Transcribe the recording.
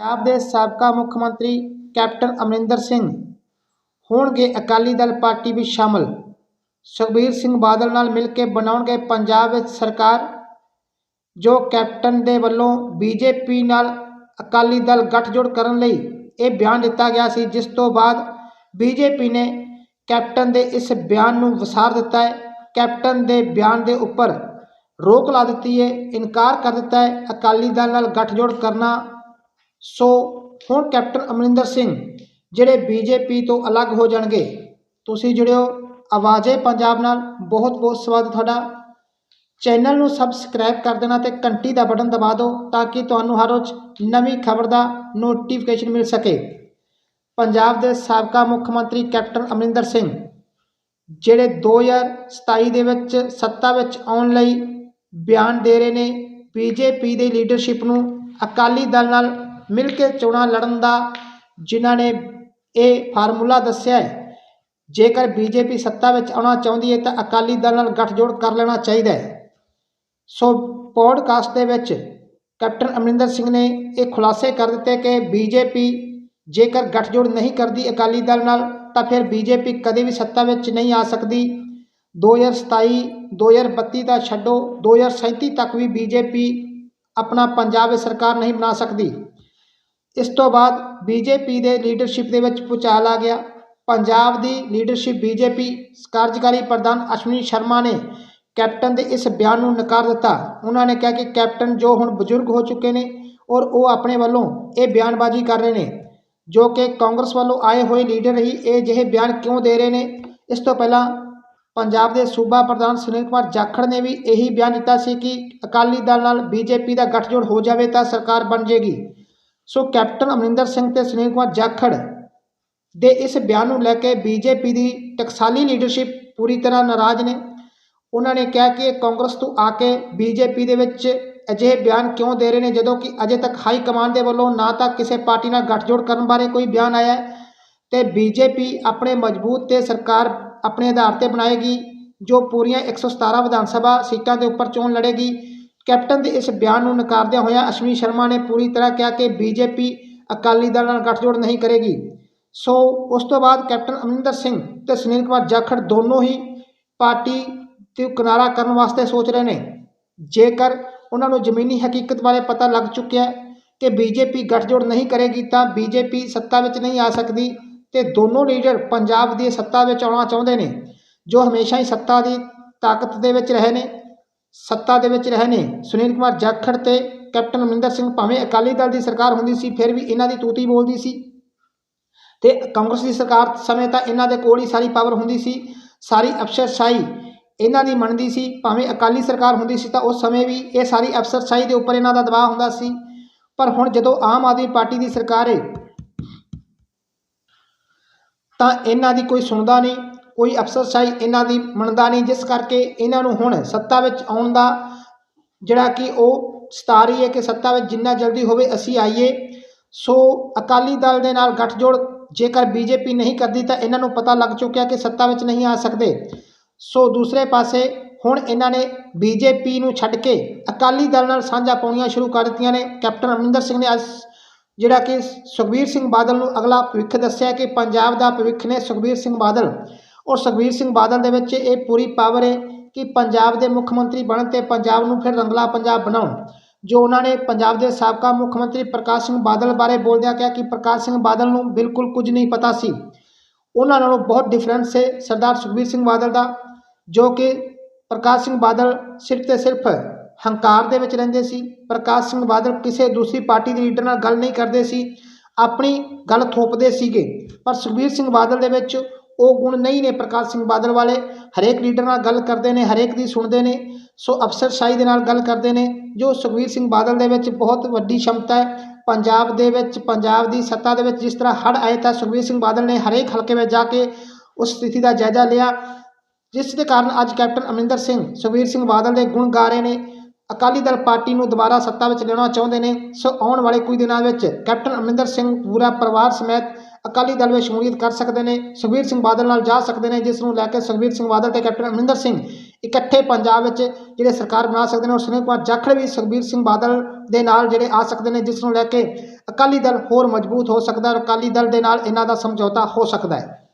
ਪੰਜਾਬ ਦੇ ਸਾਬਕਾ ਮੁੱਖ ਮੰਤਰੀ ਕੈਪਟਨ ਅਮਰਿੰਦਰ ਸਿੰਘ, ਹੋਣਗੇ ਅਕਾਲੀ ਦਲ ਪਾਰਟੀ ਵਿੱਚ ਸ਼ਾਮਲ। ਸੁਖਬੀਰ ਸਿੰਘ ਬਾਦਲ ਨਾਲ ਮਿਲ ਕੇ ਬਣਾਉਣਗੇ ਪੰਜਾਬ ਵਿੱਚ ਸਰਕਾਰ, ਜੋ ਕੈਪਟਨ ਦੇ ਵੱਲੋਂ ਬੀਜੇਪੀ ਨਾਲ ਅਕਾਲੀ ਦਲ ਗੱਠਜੋੜ ਕਰਨ ਲਈ ਇਹ ਬਿਆਨ ਦਿੱਤਾ ਗਿਆ ਸੀ, ਜਿਸ ਤੋਂ ਬਾਅਦ ਬੀਜੇਪੀ ਨੇ ਕੈਪਟਨ ਦੇ ਇਸ ਬਿਆਨ ਨੂੰ ਵਸਾਰ ਦਿੱਤਾ ਹੈ। ਕੈਪਟਨ ਦੇ ਬਿਆਨ ਦੇ ਉੱਪਰ ਰੋਕ ਲਾ ਦਿੱਤੀ ਹੈ, ਇਨਕਾਰ ਕਰ ਦਿੱਤਾ ਹੈ, ਅਕਾਲੀ ਦਲ ਨਾਲ ਗੱਠਜੋੜ ਕਰਨਾ ਸੋ ਹੁਣ ਕੈਪਟਨ ਅਮਰਿੰਦਰ ਸਿੰਘ ਜਿਹੜੇ ਬੀਜੇਪੀ ਤੋਂ ਅਲੱਗ ਹੋ ਜਾਣਗੇ, ਤੁਸੀਂ ਜੁੜਿਓ ਆਵਾਜ਼ੇ ਪੰਜਾਬ ਨਾਲ, ਬਹੁਤ ਬਹੁਤ ਸਵਾਗਤ ਤੁਹਾਡਾ। ਚੈਨਲ ਨੂੰ ਸਬਸਕ੍ਰਾਈਬ ਕਰ ਦੇਣਾ ਤੇ ਘੰਟੀ ਦਾ ਬਟਨ ਦਬਾ ਦਿਓ ਤਾਂ ਕਿ ਤੁਹਾਨੂੰ ਹਰ ਰੋਜ਼ ਨਵੀਂ ਖਬਰ ਦਾ ਨੋਟੀਫਿਕੇਸ਼ਨ ਮਿਲ ਸਕੇ। ਪੰਜਾਬ ਦੇ ਸਾਬਕਾ ਮੁੱਖ ਮੰਤਰੀ ਕੈਪਟਨ ਅਮਰਿੰਦਰ ਸਿੰਘ, ਜਿਹੜੇ 2027 ਦੇ ਵਿੱਚ ਸੱਤਾ ਵਿੱਚ ਆਉਣ ਲਈ ਬਿਆਨ ਦੇ ਰਹੇ ਨੇ, ਬੀਜੇਪੀ ਦੇ ਲੀਡਰਸ਼ਿਪ ਨੂੰ ਅਕਾਲੀ ਦਲ ਨਾਲ ਮਿਲ ਕੇ ਚੋਣਾਂ ਲੜਨ ਦਾ ਜਿਨ੍ਹਾਂ ਨੇ ਇਹ ਫਾਰਮੂਲਾ ਦੱਸਿਆ ਹੈ, ਜੇਕਰ ਬੀਜੇਪੀ ਸੱਤਾ ਵਿੱਚ ਆਉਣਾ ਚਾਹੁੰਦੀ ਹੈ ਤਾਂ ਅਕਾਲੀ ਦਲ ਨਾਲ ਗੱਠਜੋੜ ਕਰ ਲੈਣਾ ਚਾਹੀਦਾ ਹੈ। ਸੋ ਪੋਡਕਾਸਟ ਦੇ ਵਿੱਚ ਕੈਪਟਨ ਅਮਰਿੰਦਰ ਸਿੰਘ ਨੇ ਇਹ ਖੁਲਾਸੇ ਕਰ ਦਿੱਤੇ ਕਿ ਬੀਜੇਪੀ ਜੇਕਰ ਗੱਠਜੋੜ ਨਹੀਂ ਕਰਦੀ ਅਕਾਲੀ ਦਲ ਨਾਲ, ਤਾਂ ਫਿਰ ਬੀਜੇਪੀ ਕਦੇ ਵੀ ਸੱਤਾ ਵਿੱਚ ਨਹੀਂ ਆ ਸਕਦੀ। 2027 2032 ਦਾ ਛੱਡੋ 2037 ਤੱਕ ਵੀ ਬੀਜੇਪੀ ਆਪਣਾ ਪੰਜਾਬ ਸਰਕਾਰ ਨਹੀਂ ਬਣਾ ਸਕਦੀ। ਇਸ ਤੋਂ ਬਾਅਦ ਬੀਜੇਪੀ ਦੇ ਲੀਡਰਸ਼ਿਪ ਦੇ ਵਿੱਚ ਭੁਚਾਲ ਆ ਗਿਆ। ਪੰਜਾਬ ਦੀ ਲੀਡਰਸ਼ਿਪ ਬੀਜੇਪੀ ਕਾਰਜਕਾਰੀ ਪ੍ਰਧਾਨ ਅਸ਼ਵਨੀ ਸ਼ਰਮਾ ਨੇ ਕੈਪਟਨ ਦੇ ਇਸ ਬਿਆਨ ਨੂੰ ਨਕਾਰ ਦਿੱਤਾ। ਉਹਨਾਂ ਨੇ ਕਿਹਾ ਕਿ ਕੈਪਟਨ ਜੋ ਹੁਣ ਬਜ਼ੁਰਗ ਹੋ ਚੁੱਕੇ ਨੇ ਔਰ ਉਹ ਆਪਣੇ ਵੱਲੋਂ ਇਹ ਬਿਆਨਬਾਜ਼ੀ ਕਰ ਰਹੇ ਨੇ, ਜੋ ਕਿ ਕਾਂਗਰਸ ਵੱਲੋਂ ਆਏ ਹੋਏ ਲੀਡਰ ਹੀ ਇਹ ਜਿਹੇ ਬਿਆਨ ਕਿਉਂ ਦੇ ਰਹੇ ਨੇ? ਇਸ ਤੋਂ ਪਹਿਲਾਂ ਪੰਜਾਬ ਦੇ ਸੂਬਾ ਪ੍ਰਧਾਨ ਸੁਨੀਲ ਕੁਮਾਰ ਜਾਖੜ ਨੇ ਵੀ ਇਹੀ ਬਿਆਨ ਦਿੱਤਾ ਸੀ ਕਿ ਅਕਾਲੀ ਦਲ ਨਾਲ ਬੀਜੇਪੀ ਦਾ ਗੱਠਜੋੜ ਹੋ ਜਾਵੇ ਤਾਂ ਸਰਕਾਰ ਬਣ ਜੇਗੀ। ਸੋ ਕੈਪਟਨ ਅਮਰਿੰਦਰ ਸਿੰਘ ਤੇ ਸੁਨੀਲ ਕੁਮਾਰ ਜਾਖੜ ਦੇ ਇਸ ਬਿਆਨ ਨੂੰ ਲੈ ਕੇ ਬੀਜੇਪੀ ਦੀ ਟਕਸਾਲੀ ਲੀਡਰਸ਼ਿਪ ਪੂਰੀ ਤਰ੍ਹਾਂ ਨਾਰਾਜ਼ ਨੇ। ਉਹਨਾਂ ਨੇ ਕਿਹਾ ਕਿ ਕਾਂਗਰਸ ਤੋਂ ਆ ਕੇ ਬੀਜੇਪੀ ਦੇ ਵਿੱਚ ਅਜਿਹੇ ਬਿਆਨ ਕਿਉਂ ਦੇ ਰਹੇ ਨੇ, ਜਦੋਂ ਕਿ ਅਜੇ ਤੱਕ ਹਾਈ ਕਮਾਂਡ ਦੇ ਵੱਲੋਂ ਨਾ ਤਾਂ ਕਿਸੇ ਪਾਰਟੀ ਨਾਲ ਗੱਠਜੋੜ ਕਰਨ ਬਾਰੇ ਕੋਈ ਬਿਆਨ ਆਇਆ ਹੈ ਤੇ ਬੀਜੇਪੀ ਆਪਣੇ ਮਜ਼ਬੂਤ ਤੇ ਸਰਕਾਰ ਆਪਣੇ ਆਧਾਰ ਤੇ ਬਣਾਏਗੀ, ਜੋ ਪੂਰੀਆਂ 117 ਵਿਧਾਨ ਸਭਾ ਸੀਟਾਂ ਦੇ ਉੱਪਰ ਚੋਣ ਲੜੇਗੀ। ਕੈਪਟਨ ਦੇ ਇਸ ਬਿਆਨ ਨੂੰ ਨਕਾਰਦਿਆਂ ਹੋਇਆ ਅਸ਼ਵਨੀ ਸ਼ਰਮਾ ਨੇ ਪੂਰੀ ਤਰ੍ਹਾਂ ਕਿਹਾ ਕਿ ਬੀਜੇਪੀ ਅਕਾਲੀ ਦਲ ਨਾਲ ਗੱਠਜੋੜ ਨਹੀਂ ਕਰੇਗੀ। ਸੋ ਉਸ ਤੋਂ ਬਾਅਦ ਕੈਪਟਨ ਅਮਰਿੰਦਰ ਸਿੰਘ ਤੇ ਸੁਨੀਲ ਕੁਮਾਰ ਜਾਖੜ ਦੋਨੋਂ ਹੀ ਪਾਰਟੀ ਤੇ ਕਿਨਾਰਾ ਕਰਨ ਵਾਸਤੇ ਸੋਚ ਰਹੇ ਨੇ। ਜੇਕਰ ਉਹਨਾਂ ਨੂੰ ਜ਼ਮੀਨੀ ਹਕੀਕਤ ਬਾਰੇ ਪਤਾ ਲੱਗ ਚੁੱਕਿਆ ਹੈ ਕਿ ਬੀਜੇਪੀ ਗੱਠਜੋੜ ਨਹੀਂ ਕਰੇਗੀ ਤਾਂ ਬੀਜੇਪੀ ਸੱਤਾ ਵਿੱਚ ਨਹੀਂ ਆ ਸਕਦੀ ਤੇ ਦੋਨੋਂ ਲੀਡਰ ਪੰਜਾਬ ਦੀ ਸੱਤਾ ਵਿੱਚ ਆਉਣਾ ਚਾਹੁੰਦੇ ਨੇ, ਜੋ ਹਮੇਸ਼ਾ ਹੀ ਸੱਤਾ ਦੀ ਤਾਕਤ ਦੇ ਵਿੱਚ ਰਹੇ ਨੇ। ਸੱਤਾ ਦੇ ਵਿੱਚ ਰਹੇ ਨੇ। ਸੁਨੀਲ ਕੁਮਾਰ ਜਾਖੜ ਤੇ ਕੈਪਟਨ ਅਮਰਿੰਦਰ ਸਿੰਘ ਭਾਵੇਂ ਅਕਾਲੀ ਦਲ ਦੀ ਸਰਕਾਰ ਹੁੰਦੀ ਸੀ, ਫਿਰ ਵੀ ਇਹਨਾਂ ਦੀ ਤੂਤੀ ਬੋਲਦੀ ਸੀ। ਤੇ ਕਾਂਗਰਸ ਦੀ ਸਰਕਾਰ ਸਮੇਂ ਤਾਂ ਇਹਨਾਂ ਦੇ ਕੋਲ ਹੀ ਸਾਰੀ ਪਾਵਰ ਹੁੰਦੀ ਸੀ, ਸਾਰੀ ਅਫਸਰਸ਼ਾਹੀ ਇਹਨਾਂ ਦੀ ਮੰਨਦੀ ਸੀ। ਭਾਵੇਂ ਅਕਾਲੀ ਸਰਕਾਰ ਹੁੰਦੀ ਸੀ ਤਾਂ ਉਸ ਸਮੇਂ ਵੀ ਇਹ ਸਾਰੀ ਅਫਸਰਸ਼ਾਹੀ ਦੇ ਉੱਪਰ ਇਹਨਾਂ ਦਾ ਦਬਾਅ ਹੁੰਦਾ ਸੀ। ਪਰ ਹੁਣ ਜਦੋਂ ਆਮ ਆਦਮੀ ਪਾਰਟੀ ਦੀ ਸਰਕਾਰ ਹੈ ਤਾਂ ਇਹਨਾਂ ਦੀ ਕੋਈ ਸੁਣਦਾ ਨਹੀਂ। ਕੋਈ ਅਫਸਰਸ਼ਾਹੀ ਇਹਨਾਂ ਦੀ ਮੰਨਦਾ ਨਹੀਂ, ਜਿਸ ਕਰਕੇ ਇਹਨਾਂ ਨੂੰ ਹੁਣ ਸੱਤਾ ਵਿੱਚ ਆਉਣ ਦਾ ਜਿਹੜਾ ਕਿ ਉਹ ਸਤਾ ਰਹੀ ਹੈ ਕਿ ਸੱਤਾ ਵਿੱਚ ਜਿੰਨਾ ਜਲਦੀ ਹੋਵੇ ਅਸੀਂ ਆਈਏ। ਸੋ ਅਕਾਲੀ ਦਲ ਦੇ ਨਾਲ ਗੱਠਜੋੜ ਜੇਕਰ ਬੀਜੇਪੀ ਨਹੀਂ ਕਰਦੀ ਤਾਂ ਇਹਨਾਂ ਨੂੰ ਪਤਾ ਲੱਗ ਚੁੱਕਿਆ ਕਿ ਸੱਤਾ ਵਿੱਚ ਨਹੀਂ ਆ ਸਕਦੇ। ਸੋ ਦੂਸਰੇ ਪਾਸੇ ਹੁਣ ਇਹਨਾਂ ਨੇ ਬੀਜੇਪੀ ਨੂੰ ਛੱਡ ਕੇ ਅਕਾਲੀ ਦਲ ਨਾਲ ਸਾਂਝਾ ਪਾਉਣੀਆਂ ਸ਼ੁਰੂ ਕਰ ਦਿੱਤੀਆਂ ਨੇ। ਕੈਪਟਨ ਅਮਰਿੰਦਰ ਸਿੰਘ ਨੇ ਅੱਜ ਜਿਹੜਾ ਕਿ ਸੁਖਬੀਰ ਸਿੰਘ ਬਾਦਲ ਨੂੰ ਅਗਲਾ ਭਵਿੱਖ ਦੱਸਿਆ ਕਿ ਪੰਜਾਬ ਦਾ ਭਵਿੱਖ ਨੇ ਸੁਖਬੀਰ ਸਿੰਘ ਬਾਦਲ ਔਰ ਸੁਖਬੀਰ ਸਿੰਘ ਬਾਦਲ ਦੇ ਵਿੱਚ ਇਹ ਪੂਰੀ ਪਾਵਰ ਹੈ ਕਿ ਪੰਜਾਬ ਦੇ ਮੁੱਖ ਮੰਤਰੀ ਬਣਨ ਤੇ ਪੰਜਾਬ ਨੂੰ ਫਿਰ ਰੰਗਲਾ ਪੰਜਾਬ ਬਣਾਉਣ। ਜੋ ਉਹਨਾਂ ਨੇ ਪੰਜਾਬ ਦੇ ਸਾਬਕਾ ਮੁੱਖ ਮੰਤਰੀ ਪ੍ਰਕਾਸ਼ ਸਿੰਘ ਬਾਦਲ ਬਾਰੇ ਬੋਲਦਿਆਂ ਕਿਹਾ ਕਿ ਪ੍ਰਕਾਸ਼ ਸਿੰਘ ਬਾਦਲ ਨੂੰ ਬਿਲਕੁਲ ਕੁਝ ਨਹੀਂ ਪਤਾ ਸੀ। ਉਹਨਾਂ ਨਾਲੋਂ ਬਹੁਤ ਡਿਫਰੈਂਸ ਹੈ ਸਰਦਾਰ ਸੁਖਬੀਰ ਸਿੰਘ ਬਾਦਲ ਦਾ, ਜੋ ਕਿ ਪ੍ਰਕਾਸ਼ ਸਿੰਘ ਬਾਦਲ ਸਿਰਫ ਤੇ ਸਿਰਫ ਹੰਕਾਰ ਦੇ ਵਿੱਚ ਰਹਿੰਦੇ ਸੀ। ਪ੍ਰਕਾਸ਼ ਸਿੰਘ ਬਾਦਲ ਕਿਸੇ ਦੂਸਰੀ ਪਾਰਟੀ ਦੇ ਲੀਡਰ ਨਾਲ ਗੱਲ ਨਹੀਂ ਕਰਦੇ ਸੀ, ਆਪਣੀ ਗੱਲ ਥੋਪਦੇ ਸੀਗੇ। ਪਰ ਸੁਖਬੀਰ ਸਿੰਘ ਬਾਦਲ ਦੇ ਵਿੱਚ ਉਹ ਗੁਣ ਨਹੀਂ ਨੇ ਪ੍ਰਕਾਸ਼ ਸਿੰਘ ਬਾਦਲ ਵਾਲੇ, ਹਰੇਕ ਲੀਡਰ ਨਾਲ ਗੱਲ ਕਰਦੇ ਨੇ, ਹਰੇਕ ਦੀ ਸੁਣਦੇ ਨੇ, ਸੋ ਅਫਸਰਸ਼ਾਹੀ ਦੇ ਨਾਲ ਗੱਲ ਕਰਦੇ ਨੇ, ਜੋ ਸੁਖਬੀਰ ਸਿੰਘ ਬਾਦਲ ਦੇ ਵਿੱਚ ਬਹੁਤ ਵੱਡੀ ਸ਼ਮਤਾ ਹੈ, ਪੰਜਾਬ ਦੇ ਵਿੱਚ, ਪੰਜਾਬ ਦੀ ਸੱਤਾ ਦੇ ਵਿੱਚ ਜਿਸ ਤਰ੍ਹਾਂ ਹੜ੍ਹ ਆਏ ਤਾਂ ਸੁਖਬੀਰ ਸਿੰਘ ਬਾਦਲ ਨੇ ਹਰੇਕ ਹਲਕੇ ਵਿੱਚ ਜਾ ਕੇ ਉਸ ਸਥਿਤੀ ਦਾ ਜਾਇਜ਼ਾ ਲਿਆ, ਜਿਸ ਦੇ ਕਾਰਨ ਅੱਜ ਕੈਪਟਨ ਅਮਰਿੰਦਰ ਸਿੰਘ ਸੁਖਬੀਰ ਸਿੰਘ ਬਾਦਲ ਦੇ ਗੁਣ ਗਾ ਰਹੇ ਨੇ, ਅਕਾਲੀ ਦਲ ਪਾਰਟੀ ਨੂੰ ਦੁਬਾਰਾ ਸੱਤਾ ਵਿੱਚ ਲਿਆਉਣਾ ਚਾਹੁੰਦੇ ਨੇ, ਸੋ ਆਉਣ ਵਾਲੇ ਕੁਝ ਦਿਨਾਂ ਵਿੱਚ ਕੈਪਟਨ ਅਮਰਿੰਦਰ ਸਿੰਘ ਪੂਰਾ ਪਰਿਵਾਰ ਸਮੇਤ ਅਕਾਲੀ ਦਲ ਵਿੱਚ ਸ਼ਮੂਲੀਅਤ ਕਰ ਸਕਦੇ ਨੇ, ਸੁਖਬੀਰ ਸਿੰਘ ਬਾਦਲ ਨਾਲ ਜਾ ਸਕਦੇ ਨੇ, ਜਿਸ ਨੂੰ ਲੈ ਕੇ ਸੁਖਬੀਰ ਸਿੰਘ ਬਾਦਲ ਤੇ ਕੈਪਟਨ ਅਮਰਿੰਦਰ ਸਿੰਘ ਇਕੱਠੇ ਪੰਜਾਬ ਵਿੱਚ ਜਿਹੜੇ ਸਰਕਾਰ ਬਣਾ ਸਕਦੇ ਨੇ ਔਰ ਸੁਨੀਲ ਕੁਮਾਰ ਜਾਖੜ ਵੀ ਸੁਖਬੀਰ ਸਿੰਘ ਬਾਦਲ ਦੇ ਨਾਲ ਜਿਹੜੇ ਆ ਸਕਦੇ ਨੇ, ਜਿਸ ਨੂੰ ਲੈ ਕੇ ਅਕਾਲੀ ਦਲ ਹੋਰ ਮਜ਼ਬੂਤ ਹੋ ਸਕਦਾ ਹੈ ਔਰ ਅਕਾਲੀ ਦਲ ਦੇ ਨਾਲ ਇਹਨਾਂ ਦਾ ਸਮਝੌਤਾ ਹੋ ਸਕਦਾ ਹੈ।